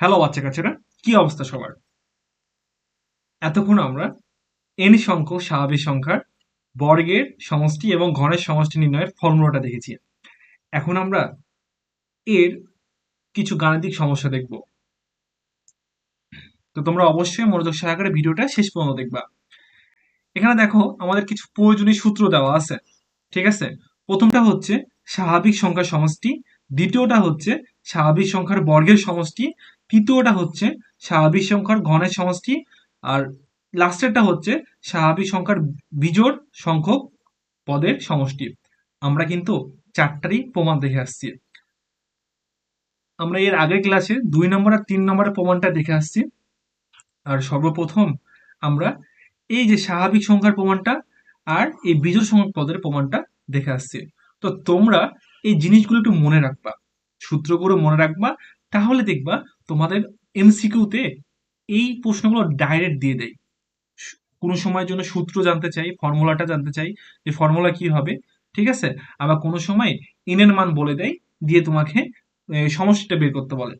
Hello বাচ্চা কাছেরা কি অবস্থা সবার? এতক্ষণ আমরা এন সংখ্যক স্বাভাবিক সংখ্যার বর্গের সমষ্টি এবং ঘনের সমষ্টি নির্ণয়ের ফর্মুলাটা দেখেছি। এখন আমরা এর কিছু গাণিতিক সমস্যা দেখব। তো তোমরা অবশ্যই মনোযোগ সহকারে ভিডিওটা শেষ পর্যন্ত দেখবা। এখানে দেখো, আমাদের কিছু প্রয়োজনীয় সূত্র দেওয়া আছে, ঠিক আছে? প্রথমটা হচ্ছে স্বাভাবিক সংখ্যার সমষ্টি, দ্বিতীয়টা হচ্ছে স্বাভাবিক সংখ্যার বর্গের সমষ্টি তৃতীয়টা হচ্ছে স্বাভাবিক সংখ্যার ঘনের সমষ্টি, আর লাস্টেরটা হচ্ছে স্বাভাবিক সংখ্যার বিজোড় সংখ্যক পদের সমষ্টি। আমরা কিন্তু চারটারই প্রমাণ দেখে আসছি। আমরা এর আগের ক্লাসে দুই নম্বর আর তিন নম্বরের প্রমাণটা দেখে আসছি। আর সর্বপ্রথম আমরা এই যে স্বাভাবিক সংখ্যার প্রমাণটা আর এই বিজোড় সংখ্যক পদের প্রমাণটা দেখে আসছি। তো তোমরা এই জিনিসগুলো একটু মনে রাখবা সূত্রগুলো মনে রাখবা, তাহলে দেখবা তোমাদের এমসিকিউতে এই প্রশ্নগুলো ডাইরেক্ট দিয়ে দেয়। কোনো সময়ের জন্য সূত্র জানতে চাই ফর্মুলাটা জানতে চাই, যে ফর্মুলা কি হবে, ঠিক আছে? আবার কোনো সময় এনের মান বলে দেয়, দিয়ে তোমাকে সমস্যাটা বের করতে বলে।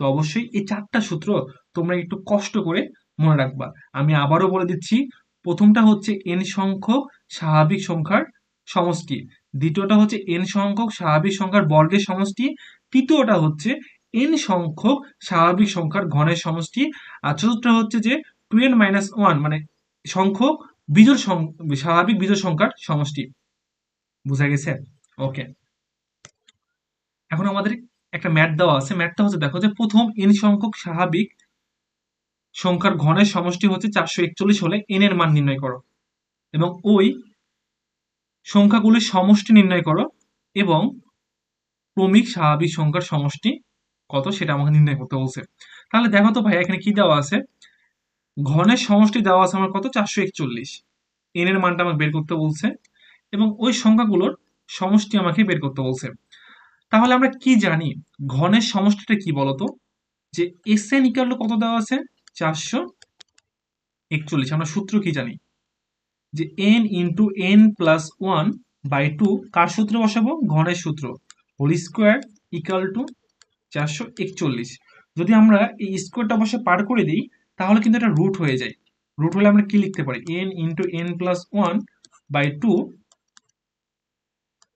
তো অবশ্যই এই চারটা সূত্র তোমরা একটু কষ্ট করে মনে রাখবা। আমি আবারও বলে দিচ্ছি, প্রথমটা হচ্ছে এন সংখ্যক স্বাভাবিক সংখ্যার সমষ্টি, দ্বিতীয়টা হচ্ছে এন সংখ্যক স্বাভাবিক সংখ্যার বর্গের সমষ্টি, তৃতীয়টা হচ্ছে এন সংখ্যক স্বাভাবিক সংখ্যার ঘনের সমষ্টি। আর চতুর্থ হচ্ছে যে টু এন মাইনাস ওয়ান মানে সংখ্যক বিজোড় স্বাভাবিক বিজোড় সংখ্যার সমষ্টি। বুঝা গেছে? ওকে এখন আমাদের একটা ম্যাথ দেওয়া আছে। ম্যাথটা হচ্ছে, দেখো যে প্রথম এন সংখ্যক স্বাভাবিক সংখ্যার ঘনের সমষ্টি হচ্ছে চারশো একচল্লিশ হলে এন এর মান নির্ণয় করো। এবং ওই সংখ্যাগুলির সমষ্টি নির্ণয় করো এবং ক্রমিক স্বাভাবিক সংখ্যার সমষ্টি কত সেটা আমাকে নির্ণয় করতে বলছে। তাহলে দেখো তো ভাই, এখানে কি দেওয়া আছে? ঘনের সমষ্টি দেওয়া আছে আমার কত? চারশো একচল্লিশ। এন এর মানটা আমাকে বের করতে বলছে এবং ওই সংখ্যাগুলোর সমষ্টি আমাকে বের করতে বলছে। তাহলে আমরা কি জানি? ঘনের সমষ্টিটা কি বলতো? যে এস এন ইকাল কত দেওয়া আছে? চারশো একচল্লিশ। আমরা সূত্র কি জানি? যে n into n plus one by two কার সূত্র বসাবো? ঘনের সূত্র। হোল স্কোয়ার ইকাল টু চারশো একচল্লিশ। যদি আমরা এই স্কোয়ারটা অবশ্য পার করে দিই, তাহলে কিন্তু এটা রুট হয়ে যায়। রুট হলে আমরা কি লিখতে পারি? N into n plus one by two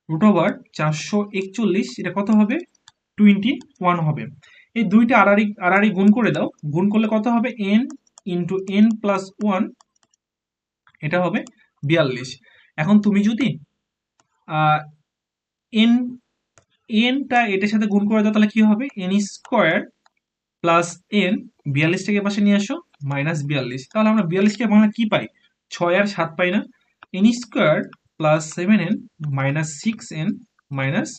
root over চারশো একচল্লিশ, এটা কত হবে? টোয়েন্টি ওয়ান হবে। এই দুইটা আড়াড়ি আড়াড়ি গুণ করে দাও। গুণ করলে কত হবে? N into n plus one এটা হবে বিয়াল্লিশ। এখন তুমি যদি এন এনটা এটার সাথে গুণ করে দাও, তাহলে কি হবে? এন স্কোয়ার প্লাস এন বিয়াল্লিশটাকে পাশে নিয়ে আসো মাইনাস বিয়াল্লিশ। তাহলে আমরা বিয়াল্লিশকে বাংলা কি পাই? ছয় আর সাত পাই না। N square plus seven n minus six n minus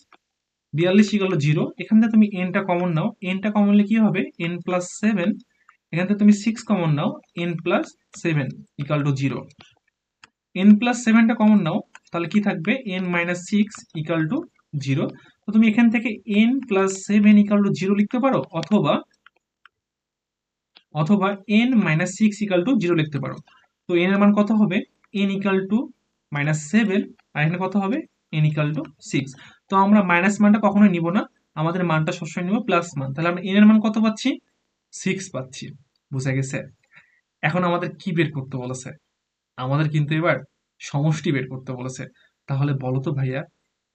বিয়াল্লিশ ইকাল জিরো এখান থেকে তুমি এনটা কমন নাও। এনটা কমন নিলে কি হবে? এন প্লাস সেভেন এখান থেকে তুমি six common now. N plus seven equal to zero n plus সেভেনটা common নাও। তাহলে কি থাকবে? N minus six equal to zero তো তুমি এখান থেকে n plus seven equal to zero লিখতে পারো, অথবা অথবা n minus six equal to zero লিখতে পারো। তো এন এর মান কত হবে? N equal to minus seven আর এখানে কত হবে? এন ইকাল টু সিক্স তো আমরা মাইনাস মানটা কখনোই নিব না, আমাদের মানটা সবসময় নিব প্লাস মান। তাহলে আমরা এন এর মান কত পাচ্ছি? সিক্স পাচ্ছি। বুঝা গেছে? এখন আমাদের কি বের করতে বলেছে? আমাদের কিন্তু এবার সমষ্টি বের করতে বলেছে। তাহলে বলো তো ভাইয়া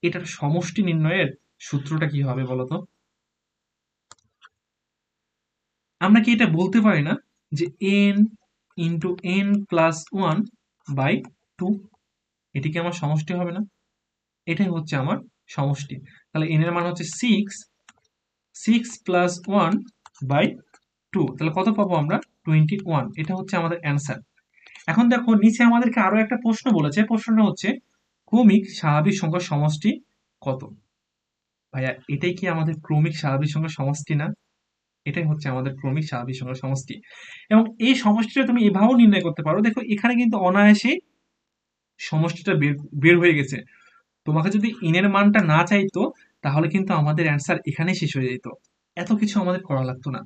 এটার সমষ্টি নির্ণয়ের সূত্রটা কি হবে বলতো? আমরা কি এটা বলতে পারি না যে n into n plus one by two এটি কি আমার সমষ্টি হবে না? এটাই হচ্ছে আমার সমষ্টি। তাহলে এন এর মান হচ্ছে six six plus one by two তাহলে কত পাবো আমরা? টোয়েন্টি ওয়ান এটা হচ্ছে আমাদের অ্যান্সার এখন দেখো, নিচে আমাদেরকে আরও একটা প্রশ্ন বলেছে। প্রশ্নটা হচ্ছে ক্রমিক স্বাভাবিক সংখ্যার সমষ্টি কত? ভাইয়া, এটাই কি আমাদের ক্রমিক স্বাভাবিক সংখ্যার সমষ্টি না? এটাই হচ্ছে আমাদের ক্রমিক স্বাভাবিক সংখ্যার সমষ্টি। এবং এই সমষ্টিটা তুমি এভাবেও নির্ণয় করতে পারো। দেখো, এখানে কিন্তু অনায়াসেই সমষ্টিটা বের বের হয়ে গেছে। তোমাকে যদি ইনের মানটা না চাইতো, তাহলে কিন্তু আমাদের অ্যান্সার এখানেই শেষ হয়ে যেত। এত কিছু আমাদের করা লাগতো না।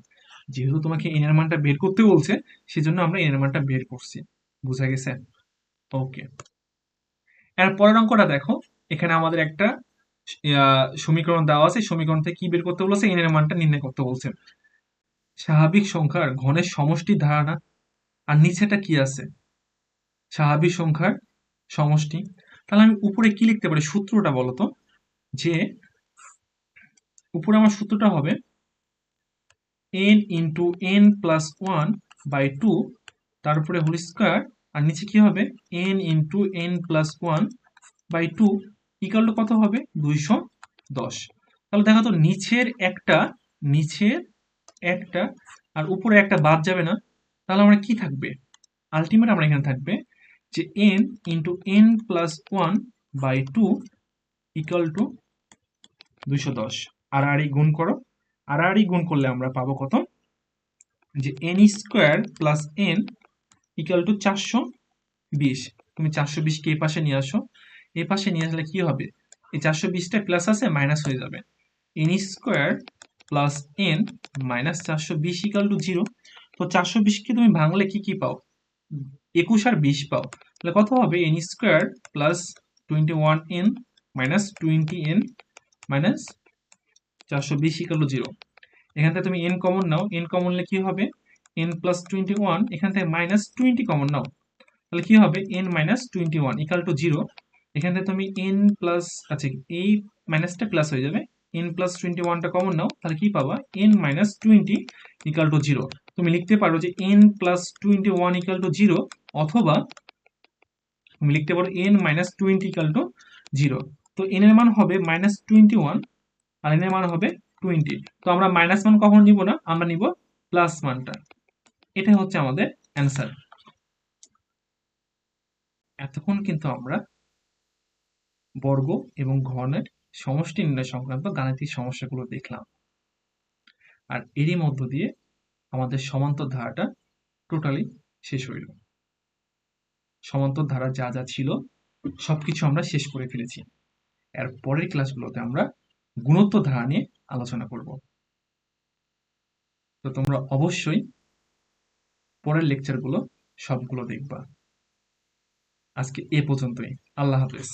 যেহেতু তোমাকে এনের মানটা বের করতে বলছে, সেজন্য আমরা এনের মানটা বের করছি। বুঝা গেছে? ওকে এর পরের অঙ্কটা দেখো। এখানে আমাদের একটা সমীকরণ দেওয়া আছে। সমীকরণ থেকে কি বের করতে বলেছে? এনের মানটা নির্ণয় করতে বলছে। স্বাভাবিক সংখ্যার ঘনের সমষ্টির ধারণা। আর নিচেটা কি আছে? স্বাভাবিক সংখ্যার সমষ্টি। তাহলে আমি উপরে কি লিখতে পারি? সূত্রটা বলতো যে উপরে আমার সূত্রটা হবে n into n plus one by two তারপরে হোল স্কোয়ার আর নিচে কি হবে? n into n plus one by two equal to কত হবে? দুইশো দশ। তাহলে দেখো তো নিচের একটা নিচের একটা আর উপরে একটা বাদ যাবে না। তাহলে আমরা কি থাকবে? আলটিমেট আমরা এখানে থাকবে যে n into n plus one by two equal to দুইশো দশ। আর আর গুণ করো। আর আর গুণ করলে আমরা পাবো কত? যে n square plus n equal to চারশো বিশ। তুমি চারশো বিশকে এই পাশে নিয়ে আসো। এই পাশে নিয়ে আসলে কি হবে? এই চারশো বিশটা প্লাস আছে মাইনাস হয়ে যাবে। N square plus n minus চারশো বিশ ইকাল টু জিরো তো চারশো বিশকে তুমি ভাঙলে কি কি পাও? একুশ আর বিশ পাও। তাহলে কত হবে? N square plus twenty one n minus twenty n minus চারশো বিশ ইকাল টু জিরো এখান থেকে তুমি এন কমন নাও। এন কমন নিলে কি হবে? এন প্লাস টোয়েন্টি ওয়ান এখান থেকে মাইনাস টোয়েন্টি কমন নাও। তাহলে কি হবে? N minus twenty one equal to zero এখান থেকে তুমি এন প্লাস আচ্ছা এই মাইনাসটা প্লাস হয়ে যাবে। এন প্লাস টোয়েন্টি ওয়ানটা কমন নাও, তাহলে কি পাবা? N minus twenty equal to zero তুমি লিখতে পারো যে n plus twenty one equal to zero অথবা তুমি লিখতে পারো n minus twenty equal to zero তো এন এর মান হবে মাইনাস টোয়েন্টি ওয়ান আর এন এর মান হবে টোয়েন্টি তো আমরা মাইনাস মান কখন নিব না? আমরা নিব প্লাস মানটা এটাই হচ্ছে আমাদের অ্যান্সার এতক্ষণ কিন্তু আমরা বর্গ এবং ঘনের সমষ্টি নির্ণয় সংক্রান্ত গাণিতিক সমস্যাগুলো দেখলাম। আর এরই মধ্য দিয়ে আমাদের সমান্তর ধারাটা টোটালি শেষ হইল সমান্তর ধারা যা যা ছিল, সবকিছু আমরা শেষ করে ফেলেছি। এর পরের ক্লাসগুলোতে আমরা গুণত্ব ধারা নিয়ে আলোচনা করব। তো তোমরা অবশ্যই পরের লেকচারগুলো সবগুলো দেখবা। আজকে এ পর্যন্তই। আল্লাহ হাফেজ।